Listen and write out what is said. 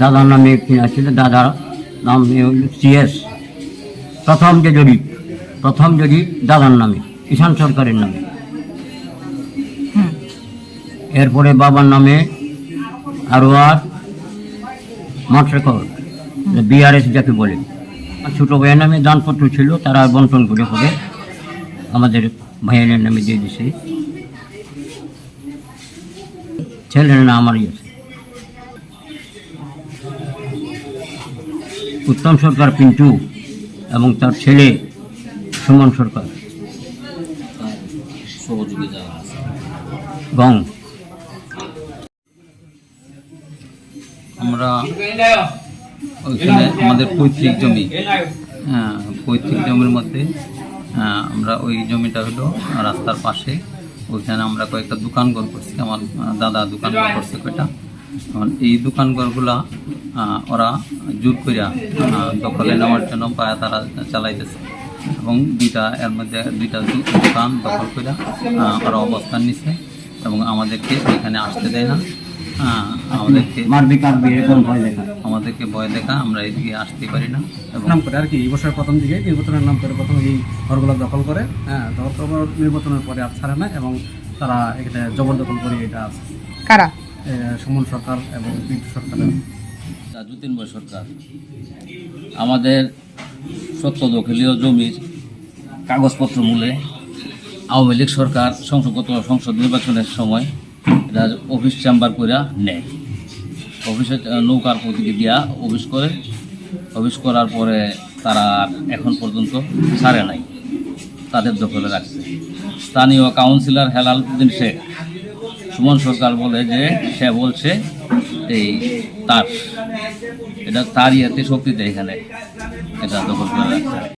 দাদার নামে দাদার নাম সিএস প্রথম যে জরিপ, প্রথম জরিপ দাদার নামে কিষাণ সরকারের নামে। এরপরে বাবার নামে আরও আর মাঠ রেকর্ড বিআরএস যাকে বলে। ছোটো ভাইয়ের নামে দানপত্র ছিল, তারা বন্টন করে হবে আমাদের ভাইয়ের নামে দিয়ে দিছে। ছেলের না আমারই আছে। উত্তম সরকার পিন্টু এবং তার ছেলে সুমন সরকার। আমরা ওইখানে আমাদের পৈতৃক জমি। হ্যাঁ, পৈতৃক জমির মধ্যে হ্যাঁ, আমরা ওই জমিটা হলো রাস্তার পাশে। ওইখানে আমরা কয়েকটা দোকান ঘর করছি আমার দাদা দোকান ঘর করছে কয়টা। এই দোকান ঘরগুলা ওরা জোর করিয়া দখলে নেওয়ার জন্য পায়া তারা চালাইতেছে। এবং দুইটা এর মধ্যে দুইটা দোকান দখল করিয়া ওরা অবস্থান নিছে। এবং আমাদেরকে এখানে আসতে দেয় না। আমাদেরকে মারবি কাটবি এরকম ভয় দেখা। আমাদেরকে ভয় দেখা আমরা এদিকে আসতে পারি না। এবং নাম করে আর কি এই বছরের প্রথম দিকে নির্বাচনের নাম করে প্রথম এই ঘরগুলো দখল করে হ্যাঁ নির্বাচনের পরে আর ছাড়ে না এবং তারা এখানে জবরদখল করে এটা আছে। কারা? সুমন সরকার এবং পিন্টু সরকারের যতীন্দ্র সরকার। আমাদের সত্য দখলীয় জমির কাগজপত্র মূলে আওয়ামী লীগ সরকার সংসদগত সংসদ নির্বাচনের সময় এটা অফিস চেম্বার করে নেয়। অফিসে নৌকার প্রতীকে দিয়া অফিস করে। অফিস করার পরে তারা এখন পর্যন্ত ছাড়ে নাই। তাদের দখলে রাখছে। স্থানীয় কাউন্সিলর হেলাল উদ্দিন শেখ, সুমন সরকার বলে যে, সে বলছে, এই তার, এটা তার ইয়েতে শক্তিতে এখানে এটা দখল করে রাখছে।